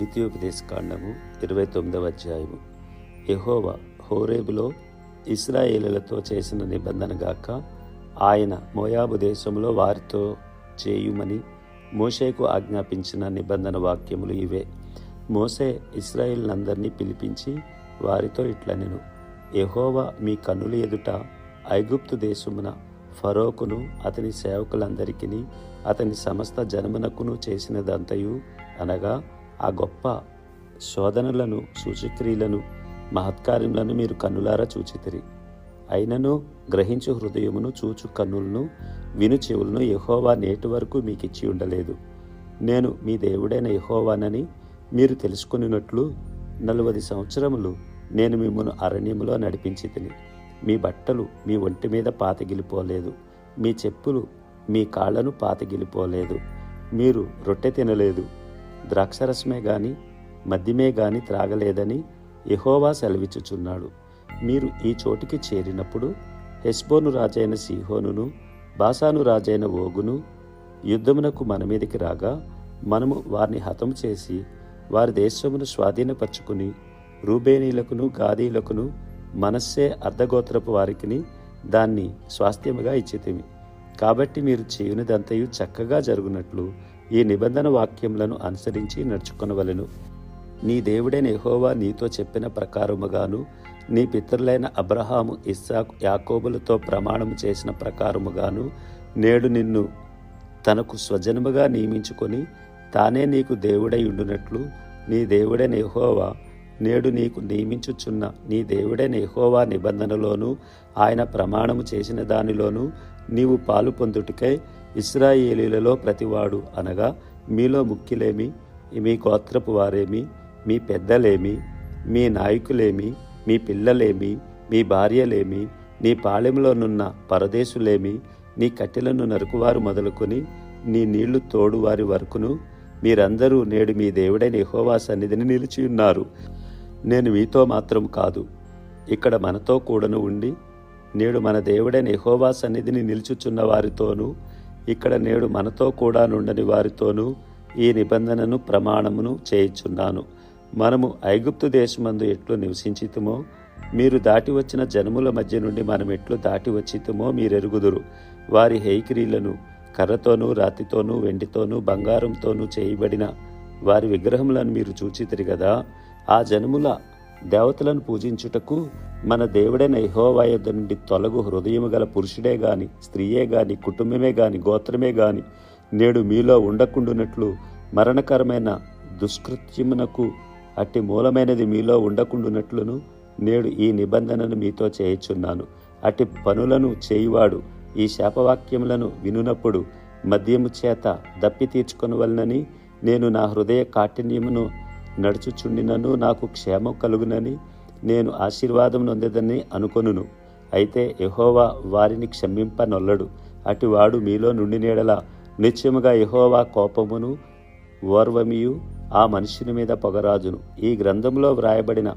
ద్వితీయోపదేశకాండము ఇరవై తొమ్మిదవ అధ్యాయము. యహోవ హోరేబులో ఇస్రాయేలులతో చేసిన నిబంధన గాక ఆయన మోయాబు దేశంలో వారితో చేయుమని మోషేకు ఆజ్ఞాపించిన నిబంధన వాక్యములు ఇవే. మోసే ఇస్రాయిల్నందరినీ పిలిపించి వారితో ఇట్లనెను యెహోవా మీ కన్నుల ఎదుట ఐగుప్తు దేశమున ఫరోకును అతని సేవకులందరికీ అతని సమస్త జనమునకును చేసినదంతయు అనగా ఆ గొప్ప శోధనలను సూచక్రియలను మహత్కార్యములను మీరు కన్నులారా చూచితిరి. అయినను గ్రహించు హృదయమును చూచు కన్నులను విను చెవులను యహోవా నేటి వరకు మీకు ఇచ్చి ఉండలేదు. నేను మీ దేవుడైన యహోవానని మీరు తెలుసుకున్నట్లు నలువది సంవత్సరములు నేను మిమ్మల్ని అరణ్యములో నడిపించి తిని మీ బట్టలు మీ ఒంటి మీద పాతగిలిపోలేదు. మీ చెప్పులు మీ కాళ్ళను పాతగిలిపోలేదు. మీరు రొట్టె తినలేదు. ద్రాక్షరసమే గాని మద్యమే గాని త్రాగలేదని యహోవా సెలవిచ్చుచున్నాడు. మీరు ఈ చోటికి చేరినప్పుడు హెస్బోను రాజైన సిహోనును బాసాను రాజైన ఓగును యుద్ధమునకు మన మీదకి రాగా మనము వారిని హతం చేసి వారి దేశమును స్వాధీనపరుచుకుని రూబేనీలకును గాదీలకును మనస్సే అర్ధగోత్రపు వారికిని దాన్ని స్వాస్థ్యముగా ఇచ్చితిమి. కాబట్టి మీరు చేయునిదంతయు చక్కగా జరుగునట్లు ఈ నిబంధన వాక్యములను అనుసరించి నడుచుకొనవలెను. నీ దేవుడైన యెహోవా నీతో చెప్పిన ప్రకారముగాను నీ పితరులైన అబ్రహాము ఇస్సాకు యాకోబులతో ప్రమాణము చేసిన ప్రకారముగాను నేడు నిన్ను తనకు స్వజనముగా నియమించుకొని తానే నీకు దేవుడై ఉండునట్లు నీ దేవుడైన యెహోవా నేడు నీకు నియమించుచున్న నీ దేవుడైన యెహోవా నిబంధనలోను ఆయన ప్రమాణము చేసిన దానిలోనూ నీవు పాలు పొందుటికై ఇస్రాయేలీలలో ప్రతివాడు అనగా మీలో ముఖ్యులేమి మీ గోత్రపు వారేమి మీ పెద్దలేమి మీ నాయకులేమి మీ పిల్లలేమి మీ భార్యలేమి నీ పాళెంలోనున్న పరదేశులేమి నీ కట్టెలను నరుకువారు మొదలుకొని నీ నీళ్ళు తోడువారి వరకును మీరందరూ నేడు మీ దేవుడైన యెహోవా సన్నిధిని నిలిచి ఉన్నారు. నేను మీతో మాత్రం కాదు. ఇక్కడ మనతో కూడను ఉండి నేడు మన దేవుడైన యెహోవా సన్నిధిని నిలుచుచున్న వారితోనూ ఇక్కడ నేడు మనతో కూడా నుండని వారితోనూ ఈ నిబంధనను ప్రమాణమును చేయిచున్నాను. మనము ఐగుప్తు దేశమందు ఎట్లు నివసించితుమో మీరు దాటి వచ్చిన జనముల మధ్య నుండి మనం ఎట్లు దాటి వచ్చితుమో మీరెరుగుదురు. వారి హైకిరీలను కర్రతోనూ రాతితోనూ వెండితోనూ బంగారంతోనూ చేయబడిన వారి విగ్రహములను మీరు చూచితిరి కదా ఆ జనముల దేవతలను పూజించుటకు మన దేవుడైన యెహోవా యొద్ద నుండి తొలగు హృదయము గల పురుషుడే గాని స్త్రీయే గాని కుటుంబమే గాని గోత్రమే గాని నేడు మీలో ఉండకుండునట్లు మరణకరమైన దుష్కృత్యమునకు అట్టి మూలమైనది మీలో ఉండకుండునట్లును నేడు ఈ నిబంధనను మీతో చేయుచున్నాను. అట్టి పనులను చేయువాడు ఈ శాపవాక్యములను వినునప్పుడు మద్యము చేత దప్పి తీర్చుకొనవలనని నేను నా హృదయ కాఠిన్యమును నడుచుచుండినను నాకు క్షేమం కలుగునని నేను ఆశీర్వాదం నొందేదని అనుకొనును. అయితే యహోవా వారిని క్షమింపనొల్లడు. అటివాడు మీలో నుండి నీడల. నిత్యముగా యహోవా కోపమును ఓర్వమియు ఆ మనుషుని మీద పొగరాజును. ఈ గ్రంథంలో వ్రాయబడిన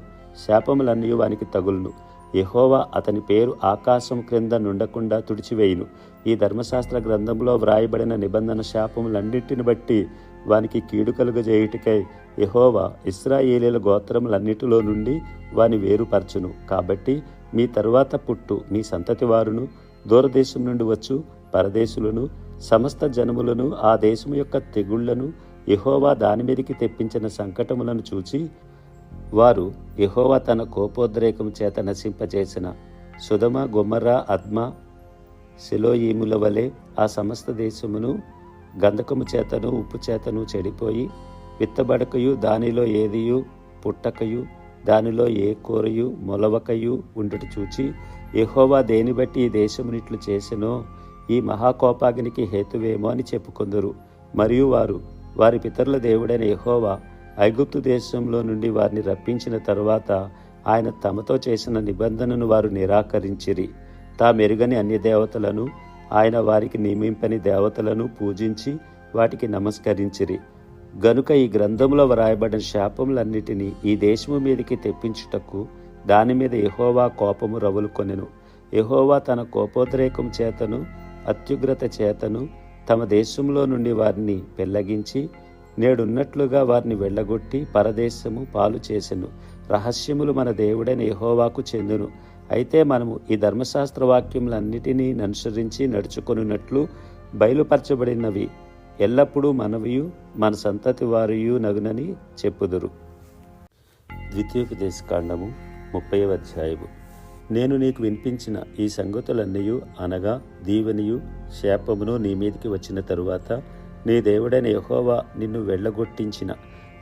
శాపములన్నీ వానికి తగులును. యహోవా అతని పేరు ఆకాశం క్రింద నుండకుండా తుడిచివేయును. ఈ ధర్మశాస్త్ర గ్రంథంలో వ్రాయబడిన నిబంధన శాపములన్నింటిని బట్టి వానికి కీడు కలుగజేయుటికై యహోవా ఇస్రాయేలీల గోత్రములన్నిటిలో నుండి వాని వేరుపరచును. కాబట్టి మీ తరువాత పుట్టు మీ సంతతి వారును దూరదేశం నుండి వచ్చు పరదేశులను సమస్త జనములను ఆ దేశము యొక్క తెగుళ్ళను యహోవా దాని మీదకి తెప్పించిన సంకటములను చూచి వారు యహోవా తన కోపోద్రేకం చేత నశింపజేసిన సుధమ గుమర్రా అద్మ శిలోయీముల వలె ఆ సమస్త దేశమును గంధకము చేతను ఉప్పు చేతను చెడిపోయి విత్తబడకయు దానిలో ఏదియు పుట్టకయు దానిలో ఏ కూరయు మొలవకయు ఉండుట చూచి ఎహోవా దేని బట్టి ఈ దేశమునిట్లు చేసెనో ఈ మహాకోపాగ్నికి హేతువేమో అని చెప్పుకొందరు. మరియు వారు వారి పితరుల దేవుడైన ఎహోవా ఐగుప్తు దేశంలో నుండి వారిని రప్పించిన తరువాత ఆయన తమతో చేసిన నిబంధనను వారు నిరాకరించిరి. తామెరుగని అన్య దేవతలను ఆయన వారికి నియమింపని దేవతలను పూజించి వాటికి నమస్కరించిరి. గనుక ఈ గ్రంథంలో వ్రాయబడిన శాపములన్నిటినీ ఈ దేశము మీదకి తెప్పించుటకు దాని మీద యెహోవా కోపము రవులుకొనెను. ఎహోవా తన కోపోద్రేకం చేతను అత్యుగ్రత చేతను తమ దేశంలో నుండి వారిని పెళ్ళగించి నేడున్నట్లుగా వారిని వెళ్ళగొట్టి పరదేశము పాలు చేసెను. రహస్యములు మన దేవుడైన ఎహోవాకు చెందును. అయితే మనము ఈ ధర్మశాస్త్ర వాక్యములన్నిటినీ అనుసరించి నడుచుకొనున్నట్లు బయలుపరచబడినవి ఎల్లప్పుడూ మనవియు మన సంతతి వారియు నగునని చెప్పుదురు. ద్వితీయోపదేశకాండము ముప్పై అధ్యాయము నేను నీకు వినిపించిన ఈ సంగతులన్నీ అనగా దీవెనియు శాపమును నీ మీదికి వచ్చిన తరువాత నీ దేవుడైన యహోవా నిన్ను వెళ్ళగొట్టించిన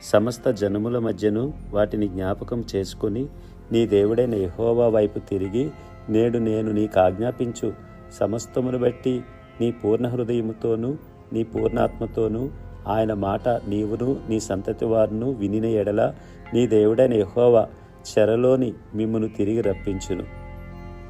సమస్త జనముల మధ్యను వాటిని జ్ఞాపకం చేసుకొని నీ దేవుడైన యహోవా వైపు తిరిగి నేడు నేను నీకు ఆజ్ఞాపించు. సమస్తమును బట్టి నీ పూర్ణ హృదయముతోనూ నీ పూర్ణాత్మతోనూ ఆయన మాట నీవును నీ సంతతి వారును వినిన ఎడల నీ దేవుడైన యహోవా చెరలోని మిమ్మును తిరిగి రప్పించును.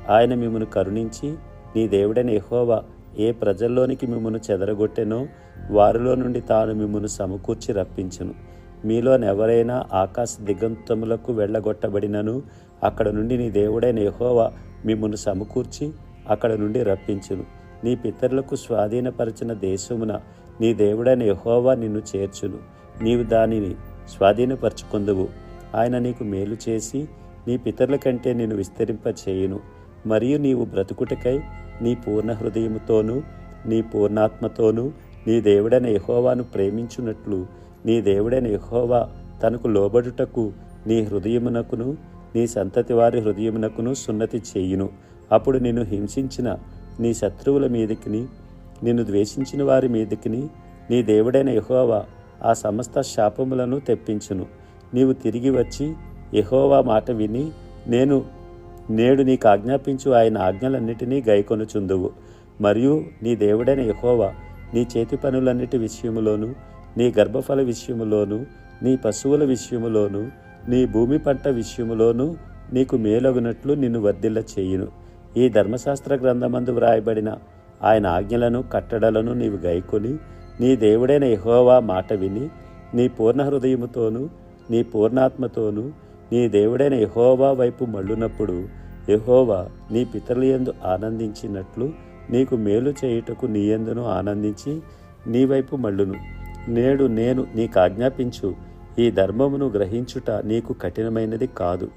ఆయన మిమ్మను కరుణించి నీ దేవుడైన యహోవా ఏ ప్రజల్లోనికి మిమ్మను చెదరగొట్టెనో వారిలో నుండి తాను మిమ్మను సమకూర్చి రప్పించును. మీలోనెవరైనా ఆకాశ దిగంతములకు వెళ్ళగొట్టబడినను అక్కడ నుండి నీ దేవుడైన యహోవా మిమ్మును సమకూర్చి అక్కడ నుండి రప్పించును. నీ పితరులకు స్వాధీనపరిచిన దేశమున నీ దేవుడైన యహోవా నిన్ను చేర్చును. నీవు దానిని స్వాధీనపరచుకుందువు. ఆయన నీకు మేలు చేసి నీ పితరుల కంటే నిన్ను విస్తరింపచేయును. మరియు నీవు బ్రతుకుటకై నీ పూర్ణ హృదయముతోనూ నీ పూర్ణాత్మతోనూ నీ దేవుడైన యహోవాను ప్రేమించున్నట్లు నీ దేవుడైన యహోవా తనకు లోబడుటకు నీ హృదయమునకును నీ సంతతి వారి హృదయమునకును సున్నతి చేయును. అప్పుడు నిన్ను హింసించిన నీ శత్రువుల మీదకిని నిన్ను ద్వేషించిన వారి మీదకిని నీ దేవుడైన యహోవా ఆ సమస్త శాపములను తెప్పించును. నీవు తిరిగి వచ్చి యహోవా మాట విని నేను నేడు నీకు ఆజ్ఞాపించు ఆయన ఆజ్ఞలన్నిటినీ గైకొనుచుందువు. మరియు నీ దేవుడైన యహోవా నీ చేతి పనులన్నిటి విషయములోను నీ గర్భఫల విషయములోను నీ పశువుల విషయములోను నీ భూమి పంట విషయములోను నీకు మేలగునట్లు నిన్ను వర్ధిల్ల చేయును. ఈ ధర్మశాస్త్ర గ్రంథమందు వ్రాయబడిన ఆయన ఆజ్ఞలను కట్టడలను నీవు గైకొని నీ దేవుడైన యహోవా మాట విని నీ పూర్ణ హృదయముతోనూ నీ పూర్ణాత్మతోనూ నీ దేవుడైన యహోవా వైపు మళ్ళునప్పుడు యహోవా నీ పితరులయందు ఆనందించినట్లు నీకు మేలు చేయుటకు నీయందును ఆనందించి నీ వైపు మళ్ళును. నేడు నేను నీకు ఆజ్ఞాపించు ఈ ధర్మమును గ్రహించుట నీకు కఠినమైనది కాదు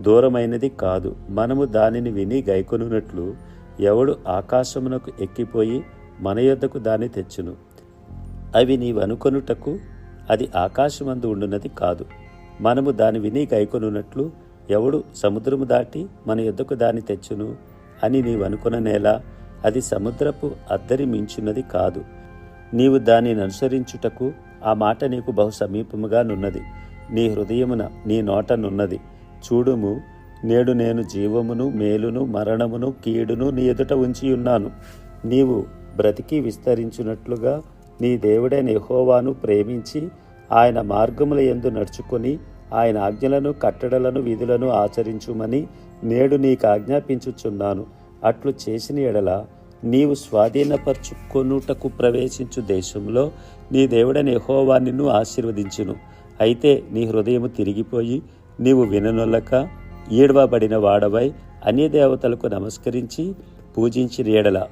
దూరమైనది కాదు. మనము దానిని విని గైకొనున్నట్లు ఎవడు ఆకాశమునకు ఎక్కిపోయి మన యొద్దకు దాన్ని తెచ్చును. అవి నీవనుకొనుటకు అది ఆకాశమందు ఉండున్నది కాదు. మనము దాని విని గైకొనున్నట్లు ఎవడు సముద్రము దాటి మన యొద్దకు దాన్ని తెచ్చును అని నీవనుకొననేలా అది సముద్రపు అద్దరి మించినది కాదు. నీవు దానిని అనుసరించుటకు ఆ మాట నీకు బహు సమీపముగా నున్నది. నీ హృదయమున నీ నోట నున్నది. చూడుము నేడు నేను జీవమును మేలును మరణమును కీడును నీ ఎదుట ఉంచి ఉన్నాను నీవు బ్రతికి విస్తరించినట్లుగా నీ దేవుడైన యహోవాను ప్రేమించి ఆయన మార్గముల ఎందు నడుచుకొని ఆయన ఆజ్ఞలను కట్టడలను విధులను ఆచరించుమని నేడు నీకు ఆజ్ఞాపించుచున్నాను. అట్లు చేసిన ఎడల నీవు స్వాధీనపరచుకొనుటకు ప్రవేశించు దేశంలో నీ దేవుడని యెహోవా నిన్ను ఆశీర్వదించును. అయితే నీ హృదయము తిరిగిపోయి నీవు విననొల్లక ఈడవబడిన వాడవై అన్య దేవతలకు నమస్కరించి పూజించిన ఎడల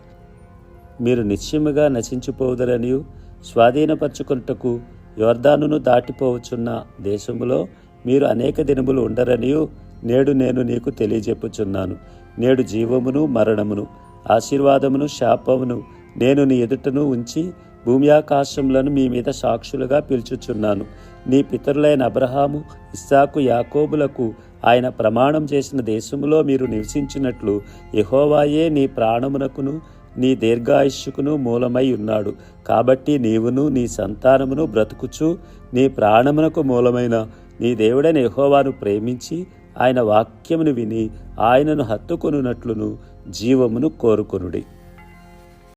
మీరు నిశ్చయముగా నశించిపోవుదరనియు స్వాధీనపరచుకున్నటకు యోర్దానును దాటిపోవచ్చున్న దేశములో మీరు అనేక దినములు ఉండరనియు. నేడు నేను నీకు తెలియజెప్పుచున్నాను. నేడు జీవమును మరణమును ఆశీర్వాదమును శాపమును నేను నీ ఎదుటను ఉంచి భూమి ఆకాశములను మీ మీద సాక్షులుగా పిలుచుచున్నాను. నీ పితరులైన అబ్రహాము ఇస్సాకు యాకోబులకు ఆయన ప్రమాణం చేసిన దేశములో మీరు నివసించినట్లు యహోవాయే నీ ప్రాణమునకును నీ దీర్ఘాయుష్కును మూలమై ఉన్నాడు. కాబట్టి నీవును నీ సంతానమును బ్రతుకుచు నీ ప్రాణమునకు మూలమైన నీ దేవుడైన యహోవాను ప్రేమించి ఆయన వాక్యమును విని ఆయనను హత్తుకొనున్నట్లును జీవమును కోరుకొనుడి.